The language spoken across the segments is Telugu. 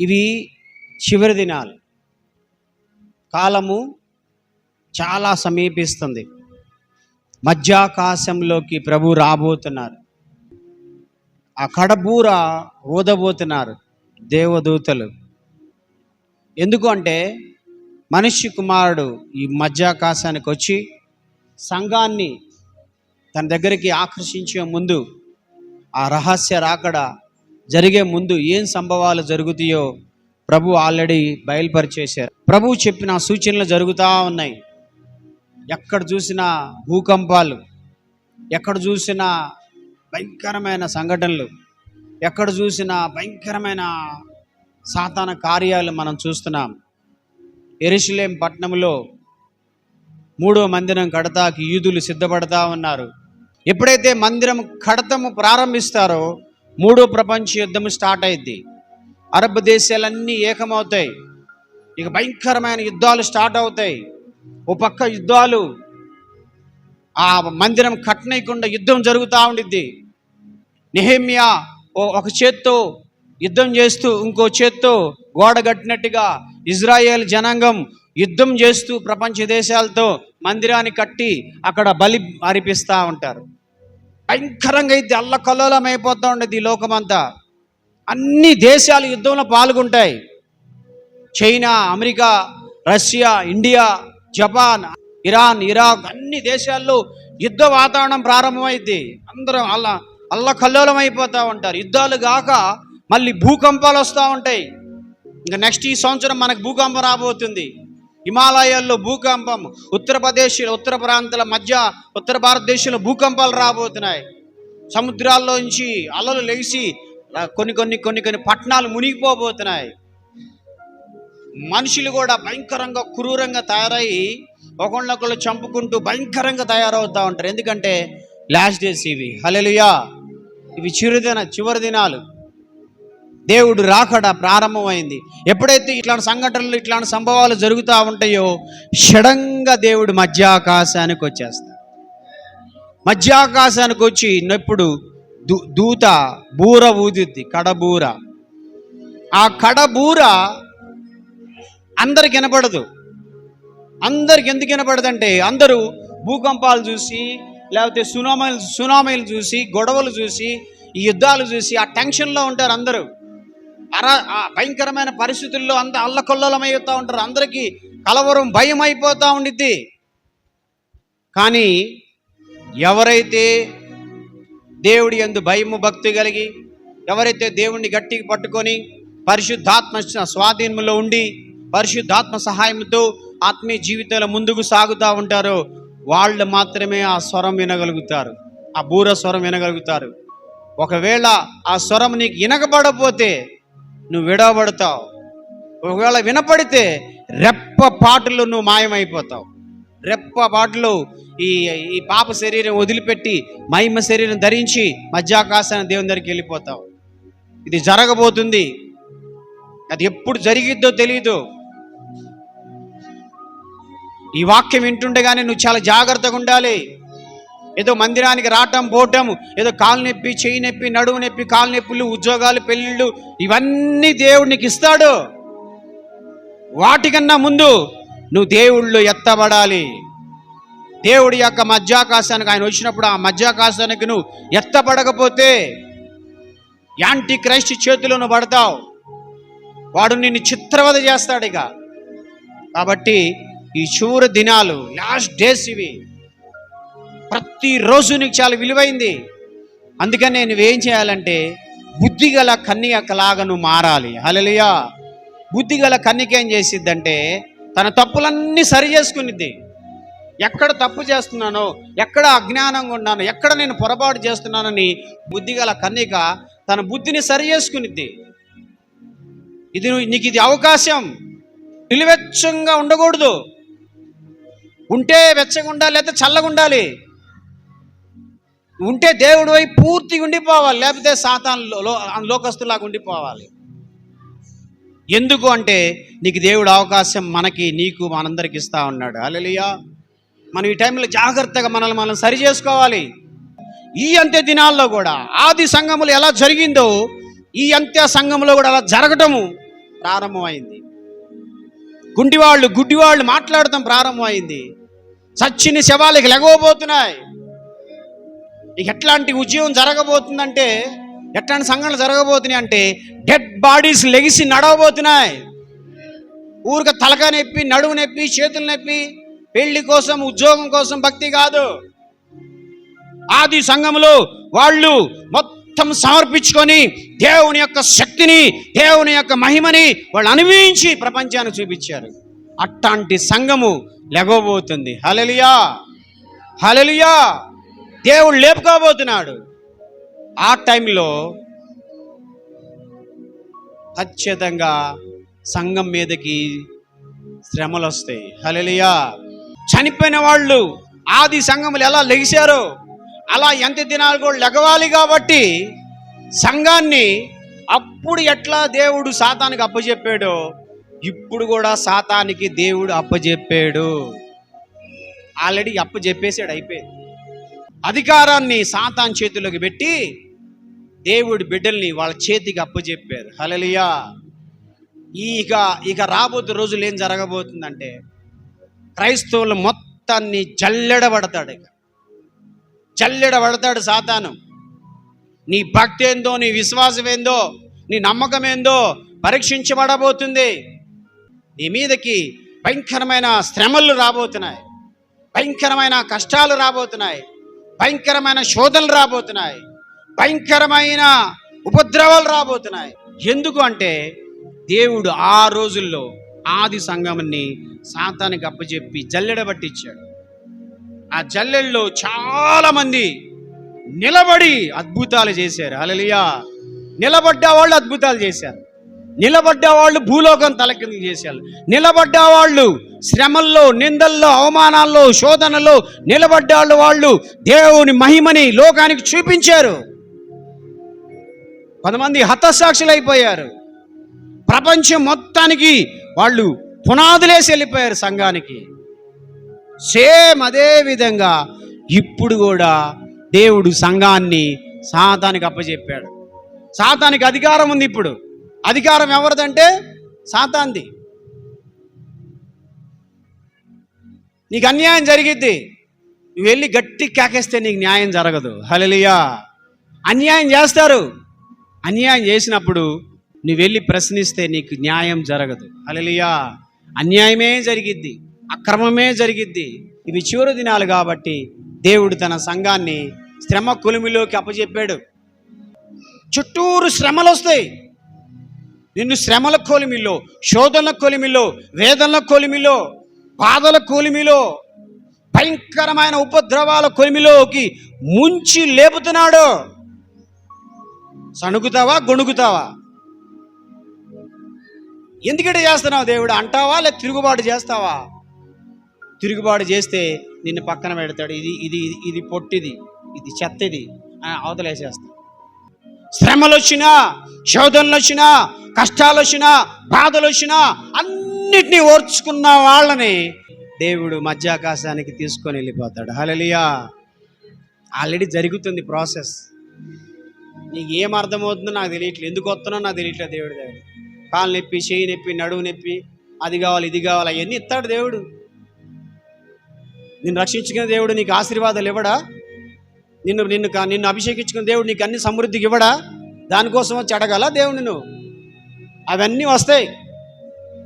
ఇవి చివరి దినాలు. కాలము చాలా సమీపిస్తుంది. మధ్యాకాశంలోకి ప్రభు రాబోతున్నారు. ఆ కడబూర ఊదబోతున్నారు దేవదూతలు. ఎందుకు అంటే మనిషి కుమారుడు ఈ మధ్యాకాశానికి వచ్చి సంఘాన్ని తన దగ్గరికి ఆకర్షించే ముందు ఆ రహస్య రాకడ జరిగే ముందు ఏం సంభవాలు జరుగుతాయో ప్రభు ఆల్రెడీ బయలుపరిచేశారు. ప్రభు చెప్పిన సూచనలు జరుగుతూ ఉన్నాయి. ఎక్కడ చూసినా భూకంపాలు ఎక్కడ చూసినా భయంకరమైన సంఘటనలు ఎక్కడ చూసినా భయంకరమైన సాతాన కార్యాలు మనం చూస్తున్నాం. ఎరుషులేం పట్టణంలో మూడో మందిరం కడతాకి యూదులు సిద్ధపడతా ఉన్నారు. ఎప్పుడైతే మందిరం కడతము ప్రారంభిస్తారో మూడో ప్రపంచ యుద్ధం స్టార్ట్ అయింది అరబ్ దేశాలన్నీ ఏకమవుతాయి. ఇక భయంకరమైన యుద్ధాలు స్టార్ట్ అవుతాయి. ఓ పక్క యుద్ధాలు ఆ మందిరం కట్టనీయకుండా యుద్ధం జరుగుతూ ఉండిద్ది. నెహేమియా ఓ ఒక చేత్తో యుద్ధం చేస్తూ ఇంకో చేత్తో గోడ కట్టినట్టుగా ఇజ్రాయేల్ జనాంగం యుద్ధం చేస్తూ ప్రపంచ దేశాలతో మందిరాన్ని కట్టి అక్కడ బలి అర్పిస్తూ ఉంటారు. భయంకరంగా అయితే అల్లకల్లోలం అయిపోతూ ఉండేది ఈ లోకమంతా. అన్ని దేశాలు యుద్ధంలో పాల్గొంటాయి. China America Russia India Japan Iran Iraq అన్ని దేశాల్లో యుద్ధ వాతావరణం ప్రారంభమైంది అందరం అల్ల అల్లకల్లోలం అయిపోతూ ఉంటారు. యుద్ధాలు కాక మళ్ళీ భూకంపాలు వస్తూ ఉంటాయి. ఇంకా నెక్స్ట్ ఈ సంవత్సరం మనకు భూకంపం రాబోతుంది. హిమాలయాల్లో భూకంపం ఉత్తరప్రదేశ్ ఉత్తర ప్రాంతాల మధ్య ఉత్తర భారతదేశంలో భూకంపాలు రాబోతున్నాయి. సముద్రాల్లో నుంచి అలలు లేచి కొన్ని కొన్ని కొన్ని కొన్ని పట్టణాలు మునిగిపోబోతున్నాయి. మనుషులు కూడా భయంకరంగా క్రూరంగా తయారయ్యి ఒకళ్ళొకళ్ళు చంపుకుంటూ భయంకరంగా తయారవుతూ ఉంటారు. ఎందుకంటే లాస్ట్ డేస్ ఇవి. హలెలుయా ఇవి చిరుదిన చివరి దినాలు. దేవుడు రాకడ ప్రారంభమైంది. ఎప్పుడైతే ఇట్లాంటి సంఘటనలు ఇట్లాంటి సంభవాలు జరుగుతూ ఉంటాయో షడంగా దేవుడు మధ్యాకాశానికి వచ్చేస్తాడు. మధ్యాకాశానికి వచ్చి నప్పుడు దూ దూత బూర ఊదిద్ది కడబూర. ఆ కడబూర అందరికి వినపడదు. అందరికి ఎందుకు వినపడదంటే అందరూ భూకంపాలు చూసి లేకపోతే సునామీలు సునామీలు చూసి గొడవలు చూసి ఈ యుద్ధాలు చూసి ఆ టెన్షన్లో ఉంటారు అందరూ. అరా ఆ భయంకరమైన పరిస్థితుల్లో అంత అల్లకొల్లలం అవుతూ ఉంటారు. అందరికీ కలవరం భయం అయిపోతూ ఉండిద్ది. కానీ ఎవరైతే దేవుడి ఎందు భయము భక్తి కలిగి ఎవరైతే దేవుణ్ణి గట్టికి పట్టుకొని పరిశుద్ధాత్మ స్వాధీనంలో ఉండి పరిశుద్ధాత్మ సహాయంతో ఆత్మీయ జీవితంలో ముందుకు సాగుతూ ఉంటారో వాళ్ళు మాత్రమే ఆ స్వరం వినగలుగుతారు. ఆ బూర స్వరం వినగలుగుతారు. ఒకవేళ ఆ స్వరం నీకు వినకబడపోతే నువ్వు విడవబడతావు. ఒకవేళ వినపడితే రెప్ప పాటలు నువ్వు మాయమైపోతావు. రెప్ప పాటలు ఈ ఈ పాప శరీరం వదిలిపెట్టి మహిమ శరీరం ధరించి మధ్యాకాశాన్ని దేవుని దగ్గరికి వెళ్ళిపోతావు. ఇది జరగబోతుంది. అది ఎప్పుడు జరిగిద్దో తెలియదు ఈ వాక్యం వింటుండగానే నువ్వు చాలా జాగ్రత్తగా ఉండాలి. ఏదో మందిరానికి రావటం పోవటం ఏదో కాలు నొప్పి చేయి నొప్పి నడువు నొప్పి కాలు నొప్పులు ఉద్యోగాలు పెళ్ళిళ్ళు ఇవన్నీ దేవుడు నీకు ఇస్తాడు. వాటికన్నా ముందు నువ్వు దేవుళ్ళు ఎత్తబడాలి. దేవుడి యొక్క మధ్యాకాశానికి ఆయన వచ్చినప్పుడు ఆ మధ్యాకాశానికి నువ్వు ఎత్తబడకపోతే యాంటీ క్రైస్ట్ చేతిలో నువ్వు పడతావు. వాడు నిన్ను చిత్రవద చేస్తాడు ఇక. కాబట్టి ఈ చివరి దినాలు లాస్ట్ డేస్ ఇవి. ప్రతిరోజు నీకు చాలా విలువైంది. అందుకని నేను ఏం చేయాలంటే బుద్ధిగల కన్యకలాగా నువ్వు మారాలి. హలలియా బుద్ధిగల కన్యక ఏం చేసిద్దంటే తన తప్పులన్నీ సరి చేసుకునిద్ది. ఎక్కడ తప్పు చేస్తున్నానో ఎక్కడ అజ్ఞానంగా ఉన్నానో ఎక్కడ నేను పొరపాటు చేస్తున్నానని బుద్ధిగల కన్యక తన బుద్ధిని సరి చేసుకునిద్ది. ఇది నీకు ఇది అవకాశం. నిలువెచ్చంగా ఉండకూడదు. ఉంటే వెచ్చగా ఉండాలి లేకపోతే చల్లగా ఉండాలి. ఉంటే దేవుడు అయి పూర్తిగా ఉండిపోవాలి లేకపోతే సాతాన్ లో- లోకస్తులాగా ఉండిపోవాలి. ఎందుకు అంటే నీకు దేవుడు అవకాశం మనకి నీకు మనందరికి ఇస్తా ఉన్నాడు. అలలియా మనం ఈ టైంలో జాగ్రత్తగా మనల్ని మనం సరి చేసుకోవాలి. ఈ అంత్య దినాల్లో కూడా ఆది సంఘములు ఎలా జరిగిందో ఈ అంత్య సంఘంలో కూడా అలా జరగటము ప్రారంభమైంది. గుండివాళ్ళు గుడ్డివాళ్ళు మాట్లాడటం ప్రారంభమైంది. చచ్చిన శవాలకి లెగవబోతున్నాయి. ఎట్లాంటి ఉద్యమం జరగబోతుందంటే ఎట్లాంటి సంఘటనలు జరగబోతున్నాయి అంటే డెడ్ బాడీస్ లెగిసి నడవబోతున్నాయి. ఊరిక తలక నొప్పి నడువు నొప్పి చేతులు నొప్పి పెళ్ళి కోసం ఉద్యోగం కోసం భక్తి కాదు. ఆది సంఘములో వాళ్ళు మొత్తం సమర్పించుకొని దేవుని యొక్క శక్తిని దేవుని యొక్క మహిమని వాళ్ళు అనుభవించి ప్రపంచానికి చూపించారు. అట్లాంటి సంఘము లెగవబోతుంది. హలలియా హలలియా దేవుడు లేపుకోబోతున్నాడు. ఆ టైంలో ఖచ్చితంగా సంఘం మీదకి శ్రమలు వస్తాయి. హలలియా చనిపోయిన వాళ్ళు ఆది సంఘములు ఎలా లెగిశారో అలా ఎంత దినాలు కూడా లెగవాలి కాబట్టి సంఘాన్ని అప్పుడు ఎట్లా దేవుడు సాతానికి అప్పచెప్పాడో ఇప్పుడు కూడా సాతానికి దేవుడు అప్పచెప్పాడు ఆల్రెడీ అప్పచెప్పేసాడు అయిపోయింది. అధికారాన్ని సాతాన్ చేతిలోకి పెట్టి దేవుడి బిడ్డల్ని వాళ్ళ చేతికి అప్పచెప్పారు హలలియా ఈ ఇక ఇక రాబోతు రోజులు ఏం జరగబోతుందంటే క్రైస్తవులు మొత్తాన్ని జల్లెడబడతాడు ఇక. జల్లెడబడతాడు సాతాను. నీ భక్తి ఏందో నీ విశ్వాసం ఏందో నీ నమ్మకం ఏందో పరీక్షించబడబోతుంది. నీ మీదకి భయంకరమైన శ్రమలు రాబోతున్నాయి. భయంకరమైన కష్టాలు రాబోతున్నాయి. భయంకరమైన శోధనలు రాబోతున్నాయి. భయంకరమైన ఉపద్రవాలు రాబోతున్నాయి. ఎందుకు అంటే దేవుడు ఆ రోజుల్లో ఆది సంఘంని సాతానికి అప్పచెప్పి జల్లెడ పట్టించాడు. ఆ జల్లెల్లో చాలా మంది నిలబడి అద్భుతాలు చేశారు. అలలియా నిలబడ్డ వాళ్ళు అద్భుతాలు చేశారు. నిలబడ్డ వాళ్ళు భూలోకం తలకింది చేశారు. నిలబడ్డ వాళ్ళు శ్రమల్లో నిందల్లో అవమానాల్లో శోధనలో నిలబడ్డ వాళ్ళు వాళ్ళు దేవుని మహిమని లోకానికి చూపించారు. కొంతమంది హతసాక్షులు అయిపోయారు ప్రపంచం మొత్తానికి వాళ్ళు పునాదులేసి వెళ్ళిపోయారు సంఘానికి. సేమ్ అదే విధంగా ఇప్పుడు కూడా దేవుడు సంఘాన్ని సాతానికి అప్పచెప్పాడు సాతానికి అధికారం ఉంది ఇప్పుడు. అధికారం ఎవరిదంటే సాతాంది నీకు అన్యాయం జరిగిద్ది నువ్వు వెళ్ళి గట్టి కేకేస్తే నీకు న్యాయం జరగదు. హలలియా అన్యాయం చేస్తారు. అన్యాయం చేసినప్పుడు నువ్వు వెళ్ళి ప్రశ్నిస్తే నీకు న్యాయం జరగదు. హలలియా అన్యాయమే జరిగిద్ది అక్రమమే జరిగిద్ది. ఇవి చివరి దినాలు కాబట్టి దేవుడు తన సంఘాన్ని శ్రమ కొలిమిలోకి అప్పచెప్పాడు చుట్టూరు శ్రమలు వస్తాయి నిన్ను శ్రమల కొలిమిలో శోధనల కొలిమిలో వేదనల కొలిమిలో బాధల కొలిమిలో భయంకరమైన ఉపద్రవాల కొలిమిలోకి ముంచి లేపుతున్నాడు. సణుగుతావా గొణుగుతావా ఎందుకంటే చేస్తున్నావు దేవుడు? అంటావా లేదా తిరుగుబాటు చేస్తావా? తిరుగుబాటు చేస్తే నిన్ను పక్కన పెడతాడు. ఇది ఇది ఇది పొట్టిది ఇది చెత్తది అని అవతలేసేస్తాడు. శ్రమలు వచ్చినా శోధనలు వచ్చినా కష్టాలు వచ్చినా బాధలు వచ్చినా అన్నిటినీ ఓర్చుకున్న వాళ్ళని దేవుడు మధ్యాకాశానికి తీసుకొని వెళ్ళిపోతాడు. హలలియా ఆల్రెడీ జరుగుతుంది ప్రాసెస్. నీకు ఏం అర్థమవుతుందో నాకు తెలియట్లేదు. ఎందుకు వస్తున్నా నాకు తెలియట్లేదు దేవుడు దేవుడు. కాలు నొప్పి చేయి నొప్పి నడువు నొప్పి అది కావాలి ఇది కావాలి అవన్నీ ఇస్తాడు దేవుడు. నిన్ను రక్షించుకునే దేవుడు నీకు ఆశీర్వాదాలు ఇవ్వడా? నిన్ను నిన్ను నిన్ను అభిషేకించుకున్న దేవుడు నీకు అన్ని సమృద్ధికి ఇవ్వడా? దానికోసం వచ్చి అడగాల దేవుడు నువ్వు అవన్నీ వస్తాయి.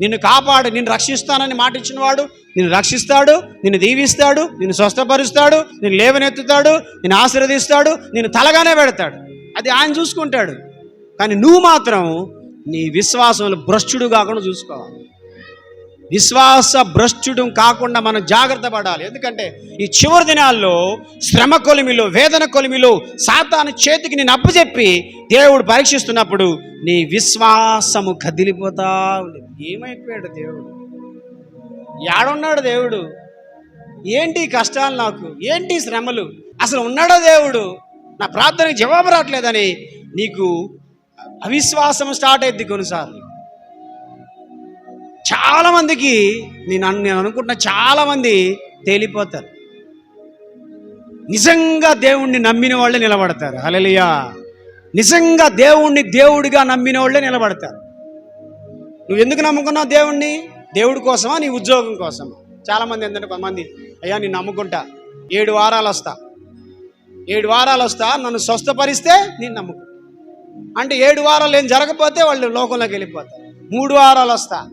నిన్ను కాపాడు నిన్ను రక్షిస్తానని మాట ఇచ్చినవాడు నిన్ను రక్షిస్తాడు నిన్ను దీవిస్తాడు నిన్ను స్వస్థపరుస్తాడు నిన్ను లేవనెత్తుతాడు నిన్ను ఆశీర్వదిస్తాడు నిన్ను తలగానే పెడతాడు. అది ఆయన చూసుకుంటాడు. కానీ నువ్వు మాత్రం నీ విశ్వాసంలో భ్రష్టుడు కాకుండా చూసుకోవాలి. విశ్వాస భ్రష్టుడం కాకుండా మనం జాగ్రత్త పడాలి. ఎందుకంటే ఈ చివరి దినాల్లో శ్రమ కొలిమిలో వేదన కొలిమిలో సాతాను చేతికి నేను అప్పచెప్పి దేవుడు పరీక్షిస్తున్నప్పుడు నీ విశ్వాసము కదిలిపోతా ఉంది. ఏమైపోయాడు దేవుడు? ఏడున్నాడు దేవుడు? ఏంటి కష్టాలు నాకు? ఏంటి శ్రమలు? అసలు ఉన్నాడా దేవుడు? నా ప్రార్థనకి జవాబు రావట్లేదని నీకు అవిశ్వాసం స్టార్ట్ అయింది కొన్నిసార్లు. చాలా మందికి నేను నేను అనుకుంటున్న చాలా మంది తేలిపోతారు. నిజంగా దేవుణ్ణి నమ్మిన వాళ్ళే నిలబడతారు. హలలియా నిజంగా దేవుణ్ణి దేవుడిగా నమ్మిన వాళ్ళే నిలబడతారు. నువ్వు ఎందుకు నమ్ముకున్నావు దేవుణ్ణి? దేవుడి కోసమా? నీ ఉద్యోగం కోసమా? చాలా మంది ఏంటంటే కొంతమంది అయ్యా నేను నమ్ముకుంటా. ఏడు వారాలు వస్తా. ఏడు వారాలు వస్తా నన్ను స్వస్థపరిస్తే నేను నమ్ముకుంటా. అంటే ఏడు వారాలు ఏం జరగకపోతే వాళ్ళు లోకంలోకి వెళ్ళిపోతారు. మూడు వారాలు వస్తా.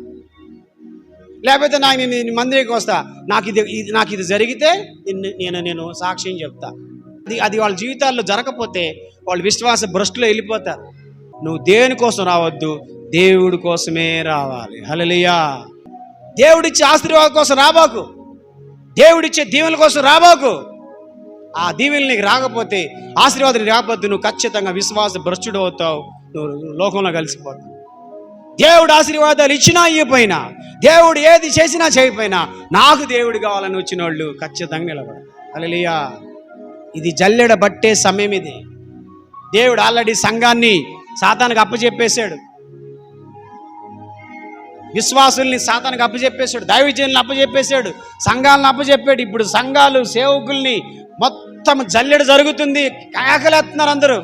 లేకపోతే నాకు నేను మందిరికి వస్తా. నాకు ఇది ఇది నాకు ఇది జరిగితే నేను నేను సాక్ష్యం చెప్తా. అది అది వాళ్ళ జీవితాల్లో జరగకపోతే వాళ్ళు విశ్వాస భ్రష్టులో వెళ్ళిపోతారు. నువ్వు దేని కోసం రావద్దు? దేవుడి కోసమే రావాలి. హలలియా దేవుడిచ్చే ఆశీర్వాదం కోసం రాబాకు. దేవుడిచ్చే దీవెల కోసం రాబాకు. ఆ దీవెనలు నీకు రాకపోతే ఆశీర్వాదం రాకపోతే నువ్వు ఖచ్చితంగా విశ్వాస భ్రష్టుడు అవుతావు. నువ్వు లోకంలో కలిసిపోతావు. దేవుడు ఆశీర్వాదాలు ఇచ్చినా ఇవ్వపోయినా దేవుడు ఏది చేసినా చేయకపోయినా నాకు దేవుడు కావాలని వచ్చిన వాళ్ళు ఖచ్చితంగా నిలబడతారు అలలియా ఇది జల్లెడ బట్టే సమయం ఇది. దేవుడు ఆల్రెడీ సంఘాన్ని సాతానికి అప్పచెప్పేశాడు. విశ్వాసుల్ని సాతానికి అప్పచెప్పేశాడు. దైవజనుల్ని అప్పచెప్పేశాడు. సంఘాలను అప్పచెప్పాడు. ఇప్పుడు సంఘాలు సేవకుల్ని మొత్తం జల్లెడ జరుగుతుంది. కేకలేస్తున్నారు అందరూ.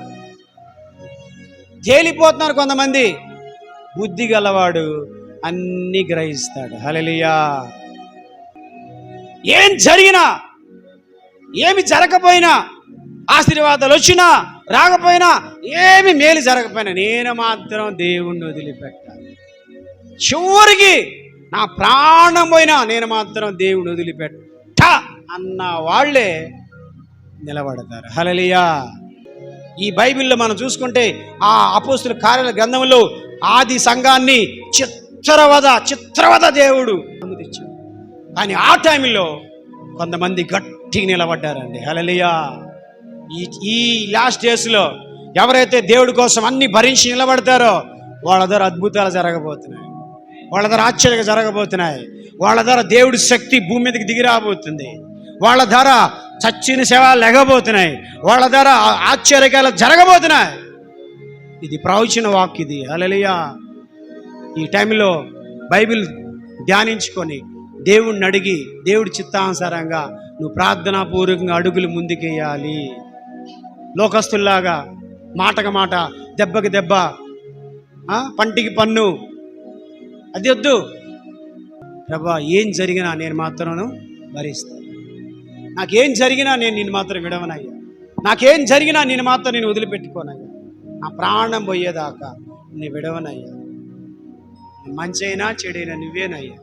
తేలిపోతున్నారు కొంతమంది. బుద్ధి గలవాడు అన్ని గ్రహిస్తాడు. హలలియా ఏం జరిగినా ఏమి జరగకపోయినా ఆశీర్వాదాలు వచ్చినా రాకపోయినా ఏమి మేలు జరగకపోయినా నేను మాత్రం దేవుణ్ణి వదిలిపెట్టాలి చివరికి నా ప్రాణం పోయినా నేను మాత్రం దేవుని వదిలిపెట్ట అన్న వాళ్ళే నిలబడతారు. హలలియా ఈ బైబిల్లో మనం చూసుకుంటే ఆ అపోస్తుల కార్యాల గ్రంథంలో ఆది సంఘాన్ని చిత్రవద చిత్రవద దేవుడు తెచ్చాడు కానీ ఆ టైంలో కొంతమంది గట్టిగా నిలబడ్డారండి. హలలియా ఈ ఈ లాస్ట్ డేస్లో ఎవరైతే దేవుడి కోసం అన్ని భరించి నిలబడతారో వాళ్ళ ధర అద్భుతాలు జరగబోతున్నాయి. వాళ్ళ ద్వారా ఆశ్చర్యంగా జరగబోతున్నాయి. వాళ్ళ ధర దేవుడి శక్తి భూమి మీదకి దిగిరాబోతుంది వాళ్ళ ధర చచ్చిన శవాలు లేకపోతున్నాయి. వాళ్ళ ధర ఆశ్చర్యకాలు జరగబోతున్నాయి. ఇది ప్రవచన వాక్ ఇది. అలలియా ఈ టైంలో బైబిల్ ధ్యానించుకొని దేవుణ్ణి అడిగి దేవుడి చిత్తానుసారంగా నువ్వు ప్రార్థనాపూర్వకంగా అడుగులు ముందుకేయాలి. లోకస్తుల్లాగా మాటకు మాట దెబ్బకి దెబ్బ పంటికి పన్ను. అది వద్దు. ప్రభా ఏం జరిగినా నేను మాత్రం భరిస్తాను నాకేం జరిగినా నేను నిన్ను మాత్రం విడవనయ్యా. నాకేం జరిగినా నేను మాత్రం నేను వదిలిపెట్టుకోనయ్యా. నా ప్రాణం పోయేదాకా నీ విడవనయ్యా. మంచి అయినా చెడైనా నువ్వేనయ్యా.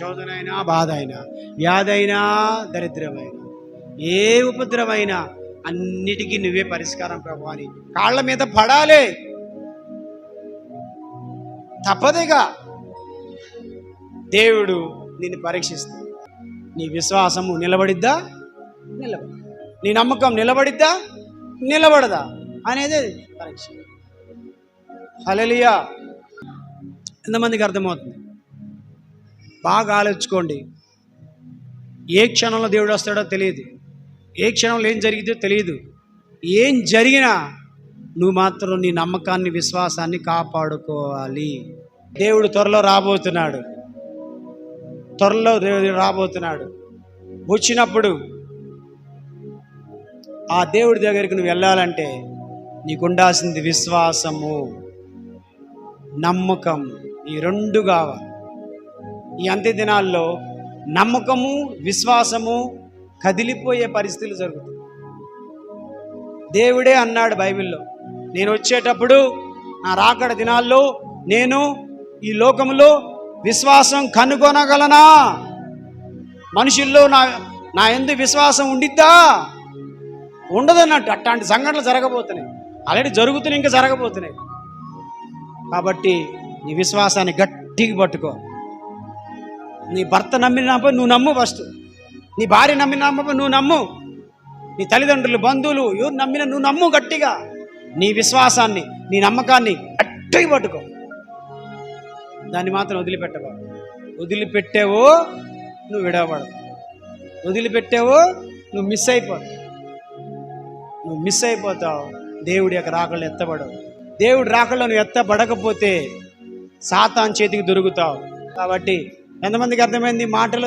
శోధనైనా బాధ అయినా వ్యాధైనా దరిద్రమైనా ఏ ఉపద్రవైనా అన్నిటికీ నువ్వే పరిష్కారం ప్రభు అని కాళ్ళ మీద పడాలి. తప్పదిగా. దేవుడు నిన్ను పరీక్షిస్తాడు. నీ విశ్వాసము నిలబడిద్దా? నిలబడి నీ నమ్మకం నిలబడిద్దా? నిలబడదా? అనేది హలలియా ఎంతమందికి అర్థమవుతుంది? బాగా ఆలోచించుకోండి. ఏ క్షణంలో దేవుడు వస్తాడో తెలియదు. ఏ క్షణంలో ఏం జరిగితే తెలియదు. ఏం జరిగినా నువ్వు మాత్రం నీ నమ్మకాన్ని విశ్వాసాన్ని కాపాడుకోవాలి. దేవుడు త్వరలో రాబోతున్నాడు. త్వరలో దేవుడు రాబోతున్నాడు. వచ్చినప్పుడు ఆ దేవుడి దగ్గరికి నువ్వు వెళ్ళాలంటే నీకు ఉండాల్సింది విశ్వాసము. నమ్మకం ఈ రెండు కావాలి. ఈ అంత్య దినాల్లో నమ్మకము విశ్వాసము కదిలిపోయే పరిస్థితులు జరుగుతాయి. దేవుడే అన్నాడు బైబిల్లో నేను వచ్చేటప్పుడు నా రాకడ దినాల్లో నేను ఈ లోకములో విశ్వాసం కనుగొనగలనా? మనుషుల్లో నా నా ఎందు విశ్వాసం ఉండిద్దా? ఉండదన్నట్టు అట్లాంటి సంఘటనలు జరగబోతున్నాయి. ఆల్రెడీ జరుగుతున్నాయి ఇంకా జరగబోతున్నాయి. కాబట్టి నీ విశ్వాసాన్ని గట్టిగా పట్టుకో. నీ భర్త నమ్మినప్పుడు నువ్వు నమ్ము ఫస్ట్. నీ భార్య నమ్మినప్పుడు నువ్వు నమ్ము. నీ తల్లిదండ్రులు బంధువులు ఎవరు నమ్మిన నువ్వు నమ్ము గట్టిగా. నీ విశ్వాసాన్ని నీ నమ్మకాన్ని గట్టిగా పట్టుకో. దాన్ని మాత్రం వదిలిపెట్టబా వదిలిపెట్టావో నువ్వు విడవబడవు. వదిలిపెట్టావో నువ్వు మిస్ అయిపోతావు. నువ్వు మిస్ అయిపోతావు. దేవుడి యొక్క రాకళ్ళు ఎత్తబడవు. దేవుడు రాకలను నువ్వు ఎత్తబడకపోతే సాతాన్ చేతికి దొరుకుతావు. కాబట్టి ఎంతమందికి అర్థమైంది? మాటలు